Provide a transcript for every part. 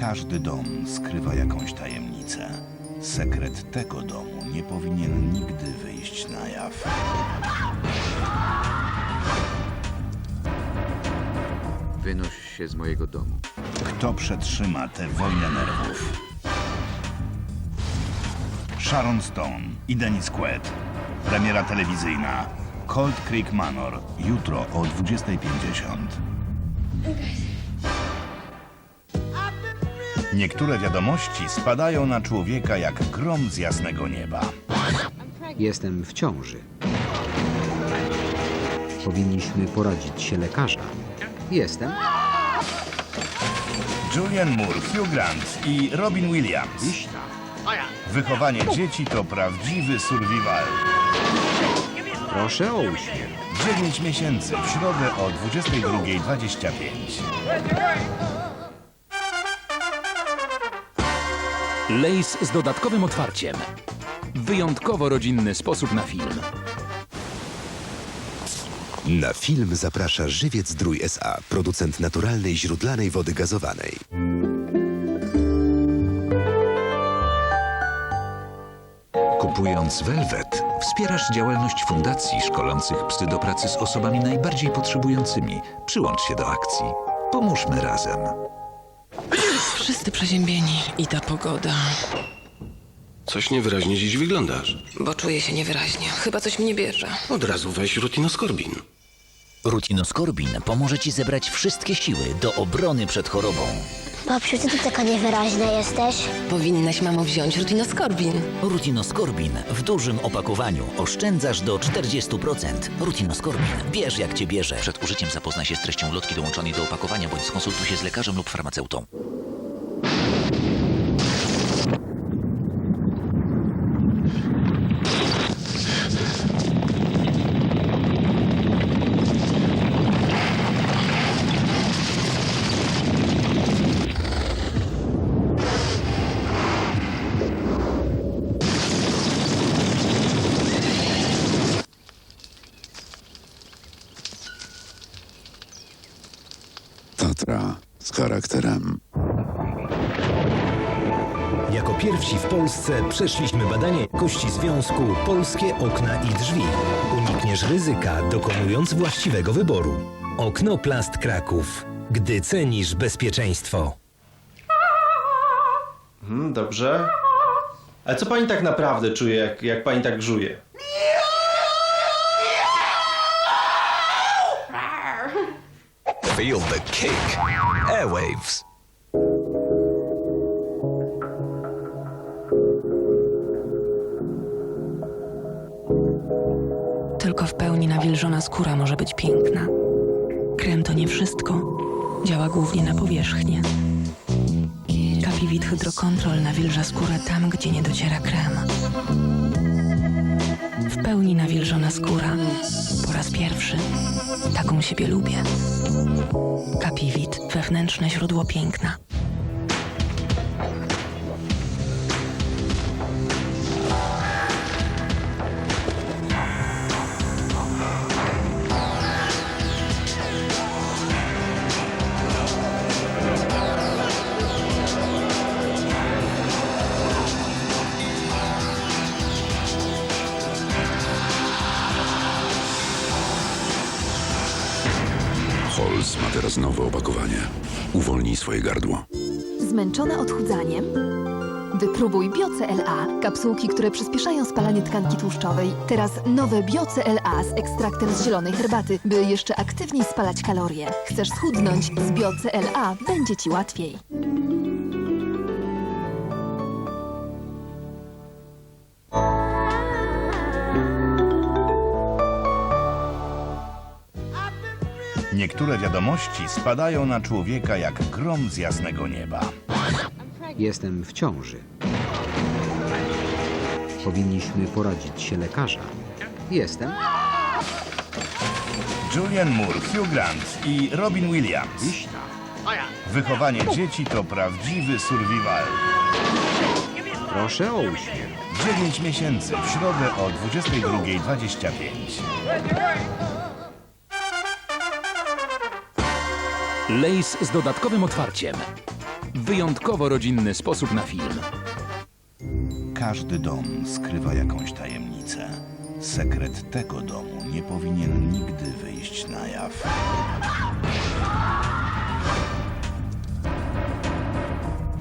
Każdy dom skrywa jakąś tajemnicę. Sekret tego domu nie powinien nigdy wyjść na jaw. Wynoś się z mojego domu. Kto przetrzyma tę wojnę nerwów? Sharon Stone i Dennis Quaid. Premiera telewizyjna. Cold Creek Manor. Jutro o 20.50. Niektóre wiadomości spadają na człowieka jak grom z jasnego nieba. Jestem w ciąży. Powinniśmy poradzić się lekarzom. Jestem. Julian Moore, Hugh Grant i Robin Williams. Wychowanie dzieci to prawdziwy survival. Proszę o uśmiech. 9 miesięcy w środę o 22.25. Lejs z dodatkowym otwarciem. Wyjątkowo rodzinny sposób na film. Na film zaprasza Żywiec Zdrój S.A., producent naturalnej źródlanej wody gazowanej. Kupując Velvet, wspierasz działalność fundacji szkolących psy do pracy z osobami najbardziej potrzebującymi. Przyłącz się do akcji. Pomóżmy razem. Wszyscy przeziębieni i ta pogoda. Coś niewyraźnie dziś wyglądasz. Bo czuję się niewyraźnie. Chyba coś mnie bierze. Od razu weź rutinoskorbin. Rutinoskorbin pomoże ci zebrać wszystkie siły do obrony przed chorobą. Babciu, ty tu taka niewyraźna jesteś. Powinnaś, mamo, wziąć rutinoskorbin. Rutinoskorbin w dużym opakowaniu oszczędzasz do 40%. Rutinoskorbin bierz jak cię bierze. Przed użyciem zapoznaj się z treścią lotki dołączonej do opakowania bądź skonsultuj się z lekarzem lub farmaceutą. Tatra z charakterem. Jako pierwsi w Polsce przeszliśmy badanie jakości związku Polskie okna i drzwi. Unikniesz ryzyka, dokonując właściwego wyboru. Oknoplast Kraków. Gdy cenisz bezpieczeństwo. Hmm, dobrze. Ale co pani tak naprawdę czuje, jak, jak pani tak żuje? Feel the kick. Airwaves. Tylko w pełni nawilżona skóra może być piękna. Krem to nie wszystko. Działa głównie na powierzchnię. Capivit Hydrocontrol nawilża skórę tam, gdzie nie dociera krem. W pełni nawilżona skóra. Po raz pierwszy. Taką siebie lubię. Capivit. Wewnętrzne źródło piękna. Teraz nowe opakowanie. Uwolnij swoje gardło. Zmęczona odchudzaniem? Wypróbuj Bioce LA, kapsułki, które przyspieszają spalanie tkanki tłuszczowej. Teraz nowe Bioce LA z ekstraktem z zielonej herbaty, by jeszcze aktywniej spalać kalorie. Chcesz schudnąć? Z Bioce LA będzie Ci łatwiej. Niektóre wiadomości spadają na człowieka jak grom z jasnego nieba. Jestem w ciąży. Powinniśmy poradzić się lekarzom. Jestem. Julian Moore, Hugh Grant i Robin Williams. Wychowanie dzieci to prawdziwy survival. Proszę o uśmiech. 9 miesięcy w środę o 22.25. Lejs z dodatkowym otwarciem. Wyjątkowo rodzinny sposób na film. Każdy dom skrywa jakąś tajemnicę. Sekret tego domu nie powinien nigdy wyjść na jaw.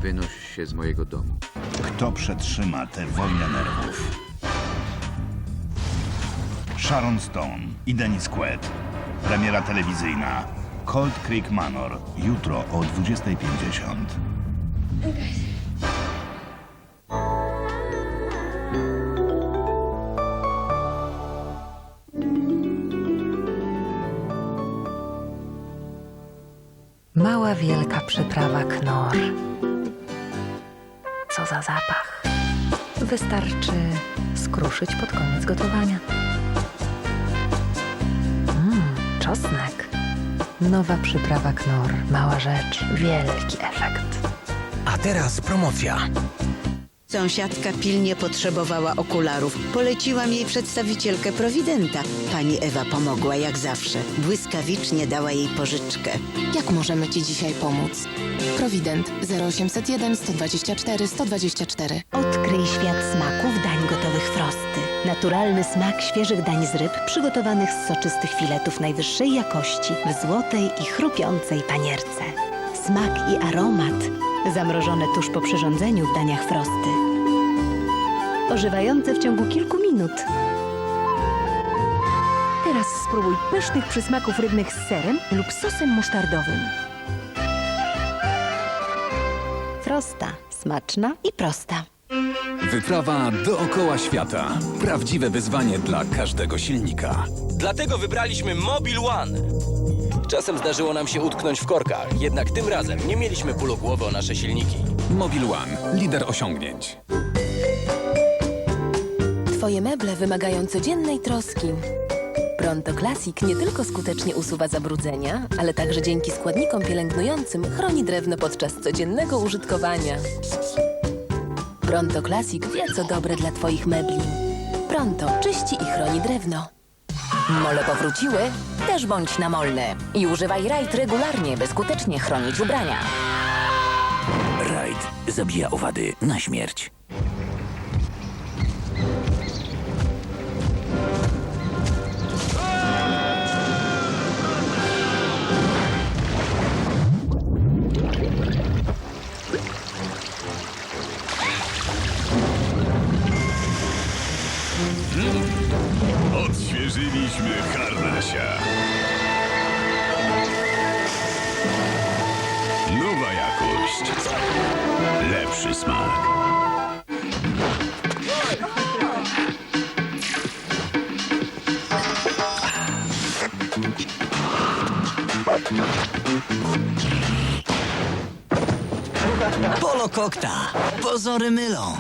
Wynoś się z mojego domu. Kto przetrzyma tę wojnę nerwów? Sharon Stone i Dennis Quaid. Premiera telewizyjna. Cold Creek Manor. Jutro o 20.50. Mała wielka przyprawa knor. Co za zapach. Wystarczy skruszyć pod koniec gotowania. Mmm, czosnek. Nowa przyprawa knor. Mała rzecz, wielki efekt. A teraz promocja. Sąsiadka pilnie potrzebowała okularów. Poleciłam jej przedstawicielkę Prowidenta. Pani Ewa pomogła jak zawsze. Błyskawicznie dała jej pożyczkę. Jak możemy Ci dzisiaj pomóc? Prowident 0801 124 124. Odkryj świat smaków Frosty. Naturalny smak świeżych dań z ryb przygotowanych z soczystych filetów najwyższej jakości w złotej i chrupiącej panierce. Smak i aromat zamrożone tuż po przyrządzeniu w daniach Frosty. Ożywające w ciągu kilku minut. Teraz spróbuj pysznych przysmaków rybnych z serem lub sosem musztardowym. Frosta. Smaczna i prosta. Wyprawa dookoła świata. Prawdziwe wyzwanie dla każdego silnika. Dlatego wybraliśmy Mobil One. Czasem zdarzyło nam się utknąć w korkach, jednak tym razem nie mieliśmy bólu głowy o nasze silniki. Mobil One. Lider osiągnięć. Twoje meble wymagają codziennej troski. Pronto Classic nie tylko skutecznie usuwa zabrudzenia, ale także dzięki składnikom pielęgnującym chroni drewno podczas codziennego użytkowania. Pronto Classic wie, co dobre dla Twoich mebli. Pronto czyści i chroni drewno. Mole powróciły? Też bądź namolny. I używaj Raid regularnie, by skutecznie chronić ubrania. Raid zabija owady na śmierć. Lepszy smak. Polo Kokta. Pozory mylą.